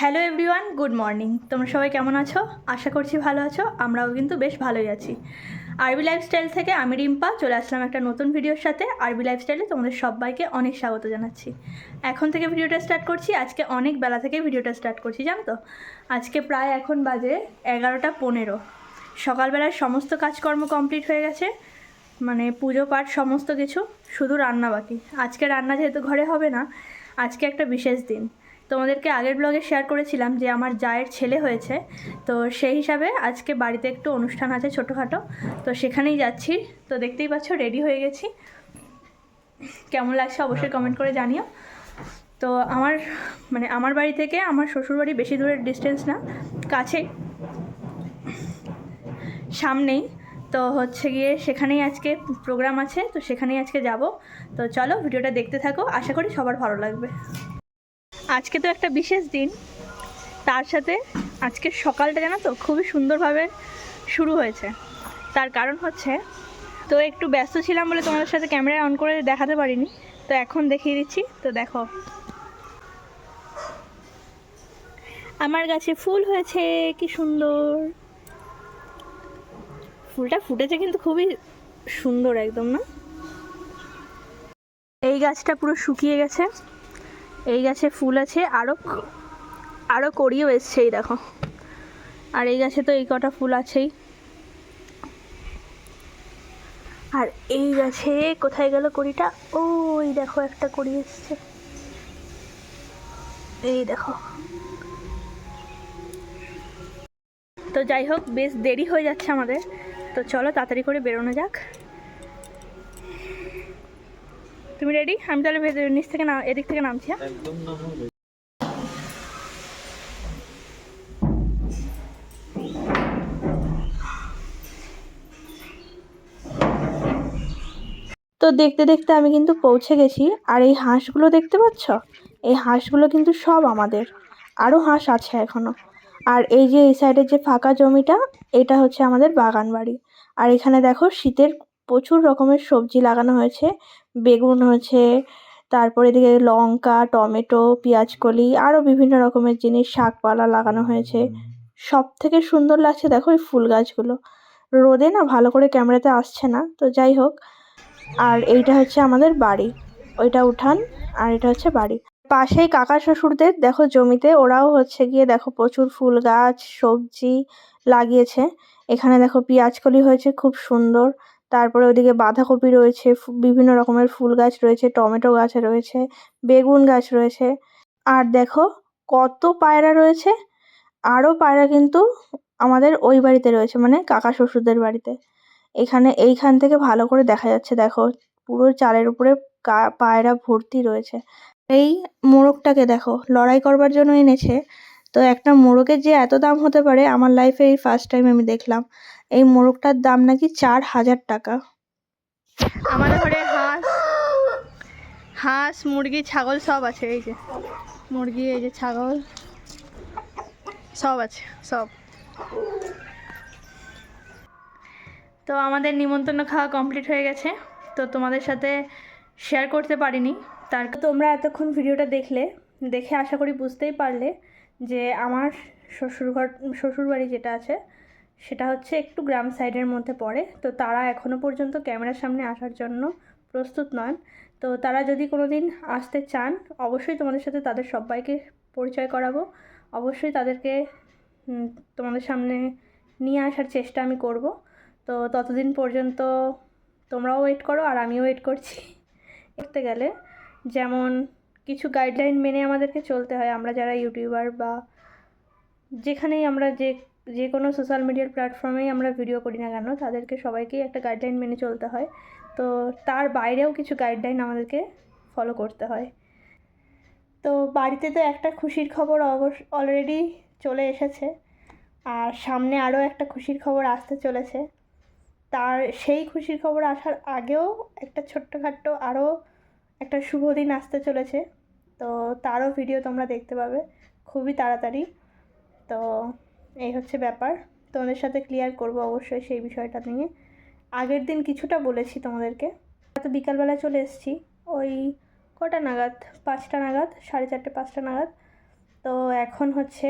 Hello everyone good morning তোমরা সবাই কেমন আছো? আশা করছি ভালো আছো, আমরাও কিন্তু বেশ ভালোই আছি। আরবি লাইফস্টাইল থেকে আমি রিম্পা, চলে আসলাম একটা নতুন ভিডিওর সাথে। আরবি লাইফস্টাইলে তোমাদের সবাইকে অনেক স্বাগত জানাচ্ছি। এখন থেকে ভিডিওটা স্টার্ট করছি, আজকে অনেক বেলা থেকে ভিডিওটা স্টার্ট করছি, জানো তো? আজকে প্রায় এখন বাজে এগারোটা পনেরো। সকালবেলার সমস্ত কাজকর্ম কমপ্লিট হয়ে গেছে মানে পুজো পাঠ সমস্ত কিছু, শুধু রান্না বাকি। আজকে রান্না যেহেতু ঘরে হবে না, আজকে একটা বিশেষ দিন। তোমাদেরকে আগের ব্লগে শেয়ার করেছিলাম যে আমার জায়ের ছেলে হয়েছে। তো সেই হিসাবে আজকে বাড়িতে একটু অনুষ্ঠান আছে ছোটোখাটো। তো সেখানেই যাচ্ছি। তো দেখতেই পাচ্ছ রেডি হয়ে গেছি। কেমন লাগছে অবশ্যই কমেন্ট করে জানিও। তো আমার মানে আমার বাড়ি থেকে আমার শ্বশুরবাড়ি বেশি দূরের ডিস্টেন্স না কাছে সামনেই। তো হচ্ছে গিয়ে সেখানেই আজকে প্রোগ্রাম আছে, তো সেখানেই আজকে যাব। তো চলো, ভিডিওটা দেখতে থাকো। আশা করি সবার ভালো লাগবে। আজকে তো একটা বিশেষ দিন। তার সাথে আজকে সকালটা জানো তো খুবই সুন্দরভাবে শুরু হয়েছে। তার কারণ হচ্ছে, তো একটু ব্যস্ত ছিলাম বলে তোমাদের সাথে ক্যামেরা অন করে দেখাতে পারিনি। তো এখন দেখিয়ে দিচ্ছি, তো দেখো। আমার গাছে ফুল হয়েছে, কি সুন্দর। ফুলটা ফুটেছে কিন্তু খুবই সুন্দর একদম না? এই গাছটা পুরো শুকিয়ে গেছে। এই গাছে ফুল আছে আরও আরও করিও এসছে এই দেখো। আর এই গাছে তো এই কটা ফুল আছেই। আর এই গাছে কোথায় গেল কড়িটা? ওই দেখো একটা কড়ি এসছে। এই দেখো। তো যাই হোক, বেশ দেরি হয়ে যাচ্ছে আমাদের। তো চলো তাড়াতাড়ি করে বেরোনো যাক। তুমি রেডি আমি তাহলে ভেতরে নিচ থেকে না এদিক থেকে নামছি হ্যাঁ? একদম না হবে। তো দেখতে দেখতে আমি কিন্তু পৌঁছে গেছি। আর এই হাঁসগুলো দেখতে পাচ্ছ? এই হাঁসগুলো কিন্তু সব আমাদের। আরও হাঁস আছে এখনও আর এই যে এই সাইডের যে ফাঁকা জমিটা এটা হচ্ছে আমাদের বাগান বাড়ি আর এখানে দেখো শীতের প্রচুর রকমের সবজি লাগানো হয়েছে। বেগুন হয়েছে, তারপরে এদিকে লঙ্কা, টমেটো, পেঁয়াজকলি আরও বিভিন্ন রকমের জিনিস, শাকপালা লাগানো হয়েছে। সব থেকে সুন্দর লাগছে দেখো এই ফুল গাছগুলো। রোদে না ভালো করে ক্যামেরাতে আসছে না, তো যাই হোক। আর এইটা হচ্ছে আমাদের বাড়ি। ওইটা উঠান, আর এটা হচ্ছে বাড়ি। পাশেই কাকা শ্বশুরদের, দেখো জমিতে, ওরাও হচ্ছে গিয়ে দেখো প্রচুর ফুল গাছ, সবজি লাগিয়েছে। এখানে দেখো পেঁয়াজকলি হয়েছে, খুব সুন্দর। তারপরে ওইদিকে বাঁধাকপি রয়েছে বিভিন্ন রকমের ফুল গাছ রয়েছে, টমেটো গাছ রয়েছে, বেগুন গাছ রয়েছে। আর দেখো কত পায়রা রয়েছে আরও পায়রা কিন্তু আমাদের ওই বাড়িতে রয়েছে মানে কাকা শ্বশুরদের বাড়িতে। এখানে এইখান থেকে ভালো করে দেখা যাচ্ছে, দেখো পুরো চালের উপরে পায়রা ভর্তি রয়েছে। এই মোরগটাকে দেখো লড়াই করবার জন্য এনেছে তো একটা মোরগের যে এত দাম হতে পারে, আমার লাইফে এই ফার্স্ট টাইম আমি দেখলাম। এই মোরগটার দাম নাকি চার হাজার টাকা। আমাদের ঘরে হাঁস হাঁস, মুরগি, ছাগল সব আছে, এই যে। মুরগি, এই যে ছাগল, সব আছে, সব। তো আমাদের নিমন্ত্রণ খাওয়া কমপ্লিট হয়ে গেছে। তো তোমাদের সাথে শেয়ার করতে পারিনি। তার তোমরা এতক্ষণ ভিডিওটা দেখলে, দেখে আশা করি বুঝতেই পারলে। যে আমার শ্বশুরঘর, শ্বশুরবাড়ি যেটা আছে, সেটা হচ্ছে একটু গ্রাম সাইডের মধ্যে পড়ে। তো তারা এখনও পর্যন্ত ক্যামেরার সামনে আসার জন্য প্রস্তুত নন। তো তারা যদি কোনো দিন আসতে চান, অবশ্যই তোমাদের সাথে তাদের সবাইকে পরিচয় করাবো। অবশ্যই তাদেরকে তোমাদের সামনে নিয়ে আসার চেষ্টা আমি করব। তো ততদিন পর্যন্ত তোমরাও ওয়েট করো, আর আমিও ওয়েট করছি। করতে গেলে যেমন কিছু গাইডলাইন মেনে আমাদেরকে চলতে হয়। আমরা যারা ইউটিউবার বা যেখানেই আমরা যে যে কোনো সোশ্যাল মিডিয়ার প্ল্যাটফর্মেই আমরা ভিডিও করি না কেন, তাদেরকে সবাইকেই একটা গাইডলাইন মেনে চলতে হয়। তো তার বাইরেও কিছু গাইডলাইন আমাদেরকে ফলো করতে হয়। তো বাড়িতে তো একটা খুশির খবর অবশ্য অলরেডি চলে এসেছে। আর সামনে আরও একটা খুশির খবর আসতে চলেছে। তার সেই খুশির খবর আসার আগেও একটা ছোট্টখাট্ট আরও একটা শুভ দিন আসতে চলেছে। তো তারও ভিডিও তোমরা দেখতে পাবে। খুবই তাড়াতাড়ি। তো এই হচ্ছে ব্যাপার। তোমাদের সাথে ক্লিয়ার করব অবশ্যই সেই বিষয়টা নিয়ে। আগের দিন কিছুটা বলেছি তোমাদেরকে। তো বিকালবেলা চলে এসেছি। ওই কটা নাগাদ? পাঁচটা নাগাদ? সাড়ে চারটে, পাঁচটা নাগাদ। তো এখন হচ্ছে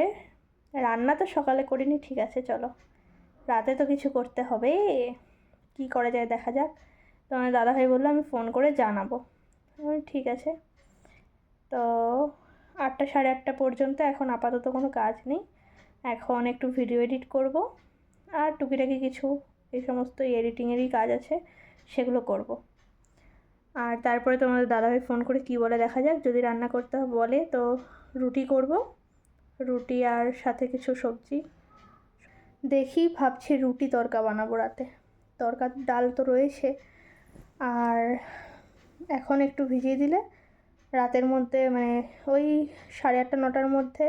রান্না তো সকালে করিনি, ঠিক আছে, চলো। রাতে তো কিছু করতে হবে। কি করা যায় দেখা যাক। তো আমার দাদাভাই বলল আমি ফোন করে জানাব। ঠিক আছে। তো আটটা সাড়ে আটটা পর্যন্ত এখন আপাতত কোনো কাজ নেই। এখন একটু ভিডিও এডিট করব আর টুকিটাকি কিছু এই সমস্ত এডিটিংয়েরই কাজ আছে, সেগুলো করব। আর তারপরে তোমাদের দাদাভাই ফোন করে কী বলে দেখা যাক, যদি রান্না করতে বলে তো রুটি করব। রুটি আর সাথে কিছু সবজি। দেখি ভাবছি রুটি তরকা বানাবো রাতে। তরকার ডাল তো রয়েছে। আর এখন একটু ভিজিয়ে দিলে রাতের মধ্যে মানে ওই সাড়ে আটটা, নটার মধ্যে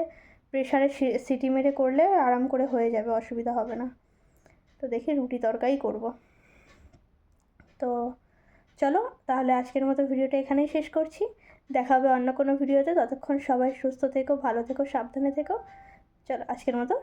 প্রেশারে সিটি মেরে করলে আরাম করে হয়ে যাবে, অসুবিধা হবে না। তো দেখি রুটি তরকাই করব। তো চলো, তাহলে আজকের মতো ভিডিওটা এখানেই শেষ করছি। দেখা হবে অন্য কোনো ভিডিওতে। ততক্ষণ সবাই সুস্থ থেকো, ভালো থেকো, সাবধানে থেকো। চলো, আজকের মতো